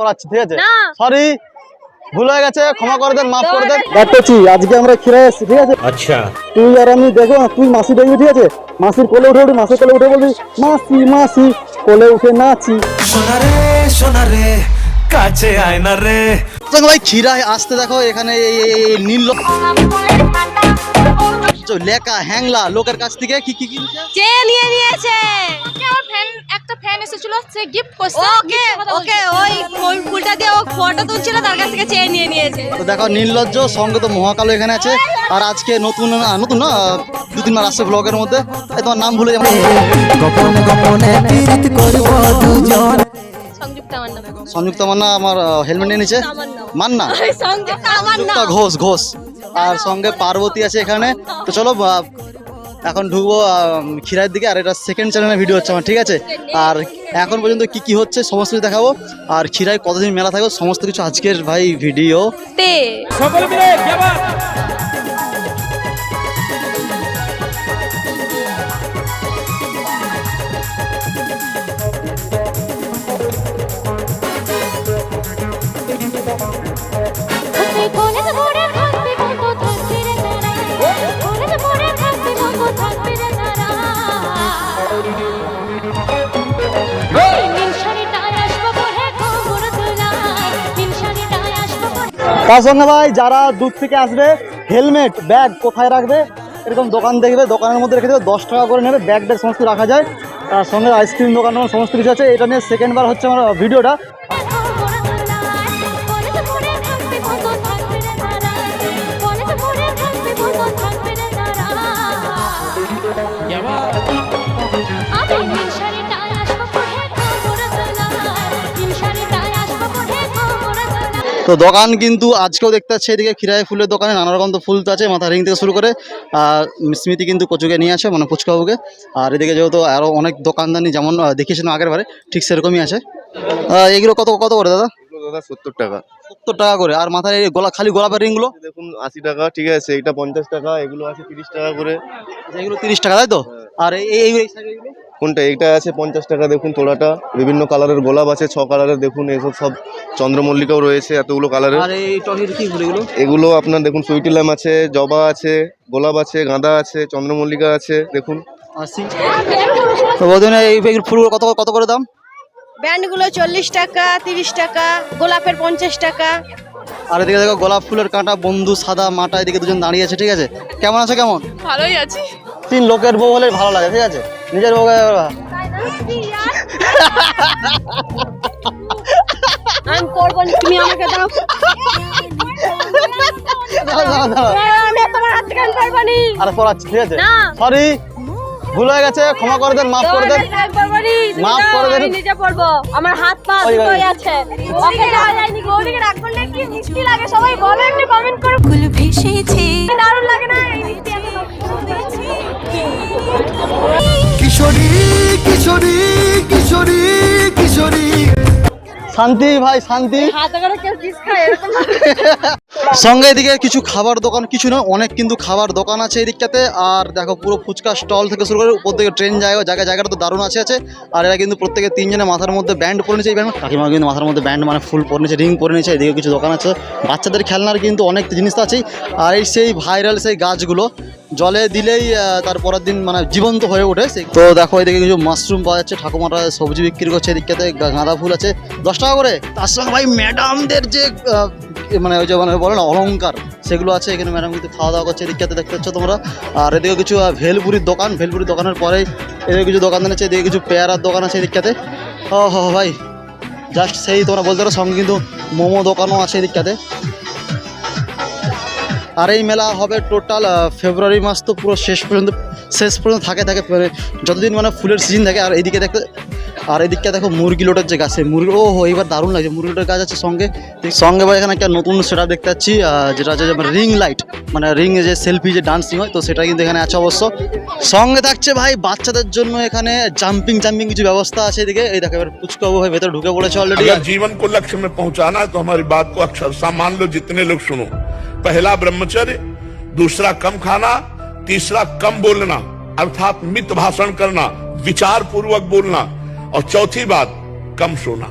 পড়াচ্ছি ঠিক আছে? সরি ভুল হয়ে গেছে ক্ষমা করে দেন মাফ করে দেন। ডাকতেছি আজকে আমরা খিরা এসেছি ঠিক আছে? আচ্ছা। তুই আর আমি দেখো তুই মাসি দেখবি ঠিক আছে? মাসির কোলে উঠে উঠে মাসির কোলে উঠে বলবি মাসি মাসি কোলে উঠে নাচি। সোনারে সোনারে কাছে আয় না রে। ভাই খিরায় আসতে দেখো এখানে এই নীল লেখা হ্যাংলা লোকের কাছ থেকে কি কি কিনছে? চেয়ে নিয়ে নিয়েছে। আমার ফ্যান একটা ফ্যান এসেছিল সে গিফট করছে। ওকে ওকে ওই ওই ফুলটা দিয়ে ও ফটো তুলছিল তার কাছ থেকে চেয়ে নিয়ে নিয়েছে। তো দেখো নীললজ্জ সঙ্গে তো মহাকালো এখানে আছে। আর আজকে নতুন না, নতুন না দু তিন মাস আসছে ব্লগের মধ্যে। তোমার নাম ভুলে যাব। গোপনে গোপনে পীড়িত করব দুজন। সংযুক্ত আমার নাম সংযুক্ত মান্না আমার হেলমেট নিয়ে নিচে মান্না। সংযুক্ত ঘোষ ঘোষ। আর সঙ্গে পার্বতী আছে এখানে। তো চলো এখন ঢুকবো ক্ষীরার দিকে আর এটা সেকেন্ড চ্যানেলের ভিডিও হচ্ছে আমার ঠিক আছে? আর এখন পর্যন্ত কি কি হচ্ছে সমস্ত কিছু দেখাবো। আর ক্ষীরায় কতদিন মেলা থাকবে সমস্ত কিছু আজকের ভাই ভিডিও তার সঙ্গে ভাই, যারা দূর থেকে আসবে, হেলমেট, ব্যাগ কোথায় রাখবে? এরকম দোকান দেখবে, দোকানের মধ্যে রেখে দেবে, দশ টাকা করে নেবে, ব্যাগ ব্যাগ সমস্ত রাখা যায়। তার সঙ্গে আইসক্রিম দোকান সমস্ত কিছু আছে। এটা নিয়ে সেকেন্ড বার হচ্ছে আমার ভিডিওটা। খবর তো দোকান কিন্তু আজকেও দেখতে পাচ্ছি এদিকে খিরাই ফুলের দোকানে নানা রকম তো ফুল তো আছে মাথা রিং থেকে শুরু করে আর স্মৃতি কিন্তু কচুকে নিয়ে আছে মানে ফুচকাবাবুকে আর এদিকে যেহেতু আরও অনেক দোকানদানি যেমন আহ, দেখিয়েছিলাম আগের বারে ঠিক সেরকমই আছে। এগুলো কত কত করে দাদা? দাদা সত্তর টাকা। সত্তর টাকা করে আর এই গোলা খালি গোলাপের রিংগুলো? দেখুন আশি টাকা ঠিক আছে এটা পঞ্চাশ টাকা এগুলো আছে তিরিশ টাকা করে। আচ্ছা, এগুলো তিরিশ টাকা তাই তো? আর এই? কোনটা? এটা আছে পঞ্চাশ টাকা দেখুন তোলাটা বিভিন্ন কালারের গোলাপ আছে ছ কালারের দেখুন এসব সব চন্দ্রমল্লিকাও রয়েছে এতগুলো কালারের আর এই টকের কি এগুলো? এগুলো আপনার দেখুন সুইটি ল্যাম আছে জবা আছে গোলাপ আছে গাঁদা আছে চন্দ্রমল্লিকা আছে দেখুন। এই ফুলগুলো কত কত করে দাম? ব্যান্ডগুলো চল্লিশ টাকা তিরিশ টাকা গোলাপের পঞ্চাশ টাকা। আর এদিকে দেখো গোলাপ ফুলের কাঁটা বন্ধু সাদা মাটা এদিকে দুজন দাঁড়িয়ে আছে ঠিক আছে? কেমন আছে কেমন? ভালোই আছি। তিন লোকের বউ হলে ভালো লাগে ঠিক আছে? নিজের বউ আমি করব তুমি আমাকে দাও। আমি তোমার হাত থেকে আমি পারব নি। আরে পড়াচ্ছি ঠিক আছে? সরি ভুল হয়ে গেছে ক্ষমা করে দেন মাফ করে দেন। আমি পারব নি, তুমি মাফ করে দেন। নিজে পড়ব। আমার হাত পা ওই, ওই। দুটোই আছে। ওকে যাওয়া যায়নি গৌরীকে রাগ করলে কি মিষ্টি লাগে সবাই বলো একটু কমেন্ট করো। ফুল ভেসেছে। দারুণ কিশোরী কিশোরী কিশোরী। শান্তি ভাই শান্তি। সঙ্গে এদিকে কিছু খাবার দোকান কিছু না অনেক কিন্তু খাবার দোকান আছে এদিকটাতে। আর দেখো পুরো ফুচকা স্টল থেকে শুরু করে উপর থেকে ট্রেন জায়গা জায়গা জায়গাটা তো দারুণ আছে আছে। আর এরা কিন্তু প্রত্যেকে তিনজনে মাথার মধ্যে ব্যান্ড পরে নিচ্ছে এই ব্যান্ড। কাকিমা কিন্তু মাথার মধ্যে ব্যান্ড মানে ফুল পরে নিচ্ছে রিং পরে নিচ্ছে এদিকে কিছু দোকান আছে। বাচ্চাদের খেলনার কিন্তু অনেক জিনিস আছেই। আর এই সেই ভাইরাল সেই গাছগুলো জলে দিলেই তার পরের দিন মানে জীবন্ত হয়ে ওঠে তো দেখো, এদিকে কিছু মাশরুম পাওয়া যাচ্ছে, ঠাকুমারা সবজি বিক্রি করছে, এদিকটাতে গা- গাঁদা ফুল আছে। দশ টাকা করে। তার সঙ্গে ভাই, ম্যাডামদের যে মানে ওই যে মানে বলে না, অলংকার, সেগুলো আছে। এখানে ম্যাডাম কিন্তু খাওয়া দাওয়া করছে, এদিকটাতে দেখতে পাচ্ছ তোমরা। আর এদিকে কিছু ভেলপুরির দোকান। ভেলপুরির দোকানের পরেই এদিকে কিছু দোকান আছে, এদিকে কিছু পেয়ারার দোকান আছে এদিকটাতে। ও হো হো ভাই জাস্ট সেই তোমরা বলতে পারো, সঙ্গে কিন্তু মোমো দোকানও আছে এদিকটাতে। আর এই মেলা হবে টোটাল ফেব্রুয়ারি মাস তো পুরো শেষ পর্যন্ত শেষ পর্যন্ত থাকে থাকে মানে যতদিন মানে ফুলের সিজন থাকে আর এইদিকে দেখতে আর এদিকটা দেখো মুরগি লোটের যে গাছ সেই মুরগি ও হো এবার দারুণ লাগছে মুরগি লোটের গাছ আছে সঙ্গে সঙ্গে ভাই এখানে একটা নতুন সেটা দেখতে পাচ্ছি আহ, যেটা হচ্ছে রিং লাইট মানে রিং যে সেলফি যে ডান্সিং হয় তো সেটা কিন্তু এখানে আছে অবশ্য সঙ্গে থাকছে ভাই বাচ্চাদের জন্য এখানে জাম্পিং জাম্পিং কিছু ব্যবস্থা আছে এদিকে এই দেখো এবার পুচকাবু হয়ে ভেতরে ঢুকে পড়েছে অলরেডি अगर जीवन को लक्ष्य में पहुंचाना है तो हमारी बात को अक्षरशा मान लो जितने लोग सुनो पहला ब्रह्मचर्य, दूसरा कम खाना, तीसरा कम बोलना, अर्थात मित भाषण करना विचार पूर्वक बोलना, और चौथी बात, कम सोना।